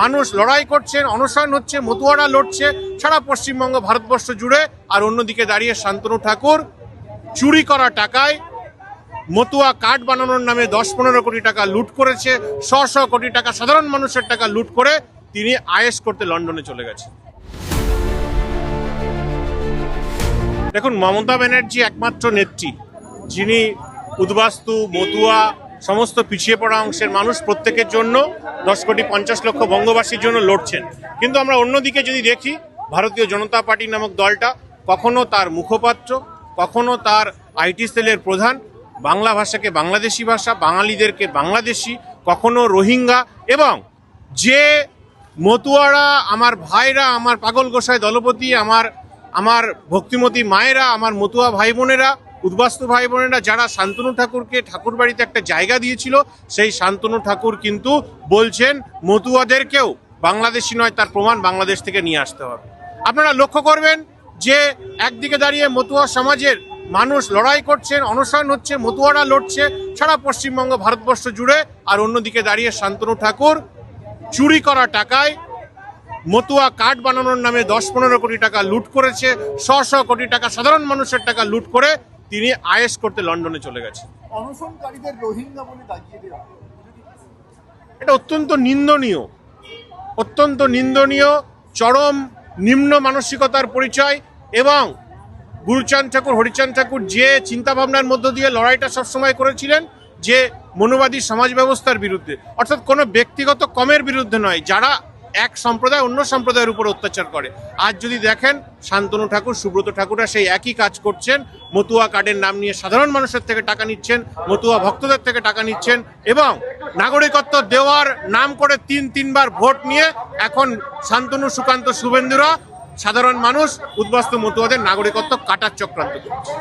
মানুষ লড়াই করছেন অনশন হচ্ছে, মতুয়ারা লড়ছে, সারা পশ্চিমবঙ্গ ভারতবর্ষ জুড়ে। আর অন্যদিকে দাঁড়িয়ে শান্তনু ঠাকুর, চুরি করা টাকায় মতুয়া কার্ড বানানোর নামে দশ পনেরো কোটি টাকা লুট করেছে, শ শ কোটি টাকা সাধারণ মানুষের টাকা লুট করে তিনি আয়েস করতে লন্ডনে চলে গেছে দেখুন, মমতা ব্যানার্জি একমাত্র নেত্রী, যিনি উদ্বাস্তু, মতুয়া সমস্ত পিছিয়ে পড়া অংশের মানুষ প্রত্যেকের জন্য দশ কোটি পঞ্চাশ লক্ষ বঙ্গবাসীর জন্য লড়ছেন। কিন্তু আমরা অন্যদিকে যদি দেখি, ভারতীয় জনতা পার্টি নামক দলটা কখনো তার মুখপাত্র, কখনো তার আইটি সেলের প্রধান, বাংলা ভাষাকে বাংলাদেশি ভাষা, বাঙালিদেরকে বাংলাদেশি, কখনো রোহিঙ্গা এবং যে মতুয়ারা, আমার ভাইরা, আমার পাগল গোসাই দলপতি, আমার আমার ভক্তিমতী মায়েরা, আমার মতুয়া ভাই বোনেরা উদ্বাস্তু ভাই বোনেরা যারা শান্তনু ঠাকুরকে ঠাকুর বাড়িতে একটা জায়গা দিয়েছিল, সেই শান্তনু ঠাকুর কিন্তু বলছেন, মতুয়াদেরকেও বাংলাদেশি নয়, তার প্রমাণ বাংলাদেশ থেকে নিয়ে আসতে হবে। আপনারা লক্ষ্য করবেন যে একদিকে দাঁড়িয়ে মতুয়া সমাজের মানুষ লড়াই করছেন, অনশন হচ্ছে, মতুয়ারা লড়ছে, সারা পশ্চিমবঙ্গ, ভারতবর্ষ জুড়ে, আর অন্যদিকে দাঁড়িয়ে শান্তনু ঠাকুর চুরি করা টাকায় মতুয়া কার্ড বানানোর নামে দশ পনেরো কোটি টাকা লুট করেছে শ শ কোটি টাকা সাধারণ মানুষের টাকা লুট করে তিনি আয়েস করতে লন্ডনে চলে গেছে অনশনকারীদের রোহিঙ্গা বলে দাগিয়ে দেওয়া এটা অত্যন্ত নিন্দনীয় অত্যন্ত নিন্দনীয় চরম নিম্ন মানসিকতার পরিচয় এবং গুরুচাঁদ ঠাকুর হরিচাঁদ ঠাকুর যে চিন্তাভাবনার মধ্য দিয়ে লড়াইটা সবসময় করেছিলেন যে মনোবাদী সমাজ ব্যবস্থার বিরুদ্ধে। অর্থাৎ কোনো ব্যক্তিগত কমের বিরুদ্ধে নয় যারা এক সম্প্রদায় অন্য সম্প্রদায়ের উপর অত্যাচার করে। আজ যদি দেখেন, শান্তনু ঠাকুর, সুব্রত ঠাকুররা সেই একই কাজ করছেন, মতুয়া কার্ডের নাম নিয়ে সাধারণ মানুষের থেকে টাকা নিচ্ছেন, মতুয়া ভক্তদের থেকে টাকা নিচ্ছেন এবং নাগরিকত্ব দেওয়ার নাম করে তিন, তিনবার ভোট নিয়ে এখন শান্তনু, সুকান্ত, শুভেন্দুরা সাধারণ মানুষ, উদ্বাস্তু মতুয়াদের নাগরিকত্ব কাটার চক্রান্ত করছে।